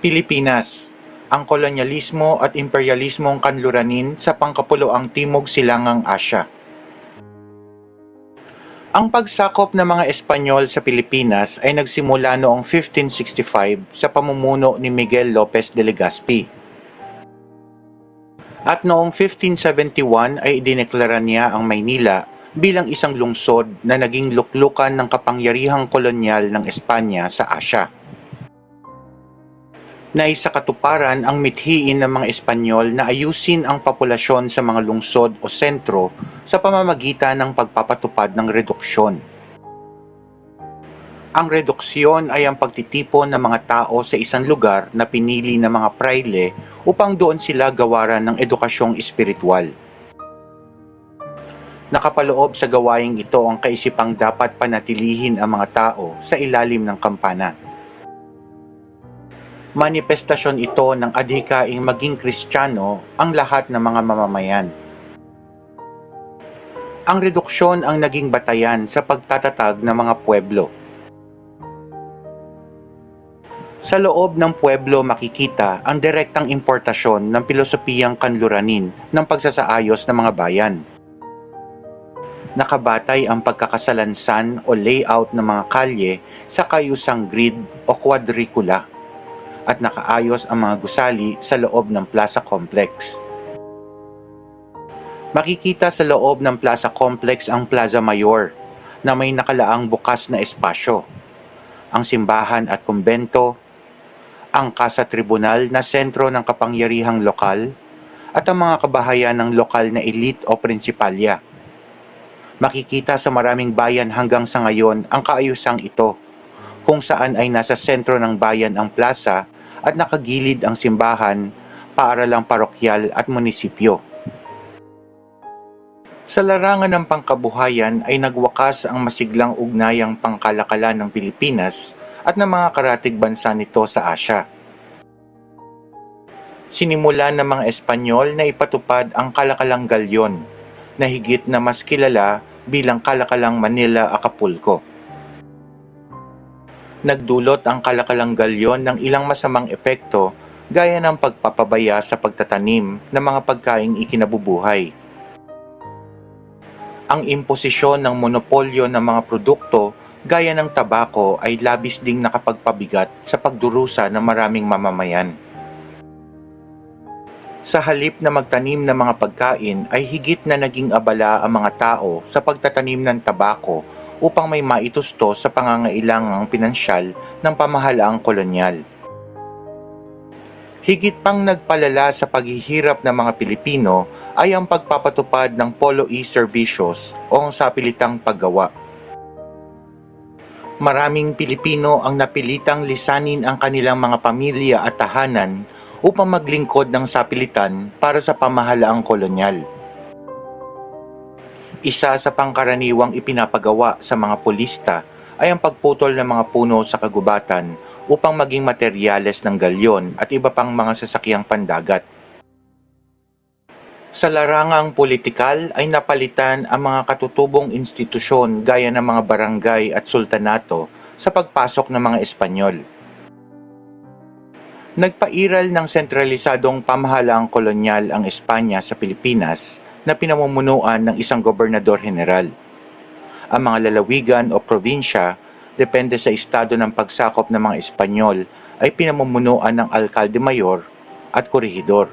Pilipinas, ang kolonyalismo at imperyalismong kanluranin sa pangkapuluang Timog Silangang Asya. Ang pagsakop ng mga Espanyol sa Pilipinas ay nagsimula noong 1565 sa pamumuno ni Miguel Lopez de Legazpi. At noong 1571 ay idineklara niya ang Maynila bilang isang lungsod na naging luklukan ng kapangyarihang kolonyal ng Espanya sa Asya. Naisa katuparan ang mithiin ng mga Espanyol na ayusin ang populasyon sa mga lungsod o sentro sa pamamagitan ng pagpapatupad ng reduksyon. Ang reduksyon ay ang pagtitipon ng mga tao sa isang lugar na pinili ng mga praile upang doon sila gawaran ng edukasyong espiritual. Nakapaloob sa gawaing ito ang kaisipang dapat panatilihin ang mga tao sa ilalim ng kampana. Manifestasyon ito ng adhikaing maging kristyano ang lahat ng mga mamamayan. Ang reduksyon ang naging batayan sa pagtatatag ng mga pueblo. Sa loob ng pueblo makikita ang direktang importasyon ng pilosopiyang kanluranin ng pagsasaayos ng mga bayan. Nakabatay ang pagkakasalansan o layout ng mga kalye sa kayusang grid o quadricula at nakaayos ang mga gusali sa loob ng plaza complex. Makikita sa loob ng plaza complex ang Plaza Mayor na may nakalaang bukas na espasyo, ang simbahan at kumbento, ang Casa Tribunal na sentro ng kapangyarihang lokal, at ang mga kabahayan ng lokal na elite o prinsipalya. Makikita sa maraming bayan hanggang sa ngayon ang kaayusang ito, kung saan ay nasa sentro ng bayan ang plaza at nakagilid ang simbahan, paaralang parokyal at munisipyo. Sa larangan ng pangkabuhayan ay nagwakas ang masiglang ugnayang pangkalakalan ng Pilipinas at ng mga karatig bansa nito sa Asya. Sinimula ng mga Espanyol na ipatupad ang kalakalang galyon na higit na mas kilala bilang kalakalang Manila Acapulco. Nagdulot ang kalakalang galyon ng ilang masamang epekto gaya ng pagpapabaya sa pagtatanim ng mga pagkaing ikinabubuhay. Ang imposisyon ng monopolyo ng mga produkto gaya ng tabako ay labis ding nakapagpabigat sa pagdurusa ng maraming mamamayan. Sa halip na magtanim ng mga pagkain ay higit na naging abala ang mga tao sa pagtatanim ng tabako upang may maitusto sa pangangailangang pinansyal ng pamahalaang kolonyal. Higit pang nagpalala sa paghihirap ng mga Pilipino ay ang pagpapatupad ng Polo E Servicios o ang sapilitang paggawa. Maraming Pilipino ang napilitang lisanin ang kanilang mga pamilya at tahanan upang maglingkod ng sapilitan para sa pamahalaang kolonyal. Isa sa pangkaraniwang ipinapagawa sa mga polista ay ang pagputol ng mga puno sa kagubatan upang maging materyales ng galyon at iba pang mga sasakyang pandagat. Sa larangang politikal ay napalitan ang mga katutubong institusyon gaya ng mga barangay at sultanato sa pagpasok ng mga Espanyol. Nagpairal ng sentralisadong pamahalaang kolonyal ang Espanya sa Pilipinas na pinamumunuan ng isang gobernador general. Ang mga lalawigan o probinsya, depende sa estado ng pagsakop ng mga Espanyol, ay pinamumunuan ng alkalde mayor at korehidor.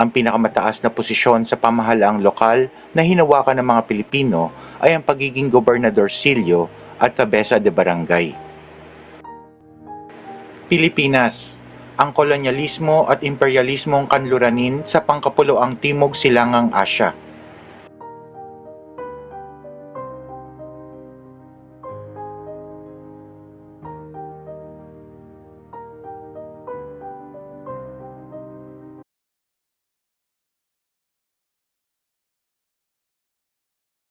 Ang pinakamataas na posisyon sa pamahalaang lokal na hinawakan ng mga Pilipino ay ang pagiging gobernador silyo at kabesa de barangay. Pilipinas, ang kolonyalismo at imperyalismong kanluranin sa pangkapuluang Timog Silangang Asya.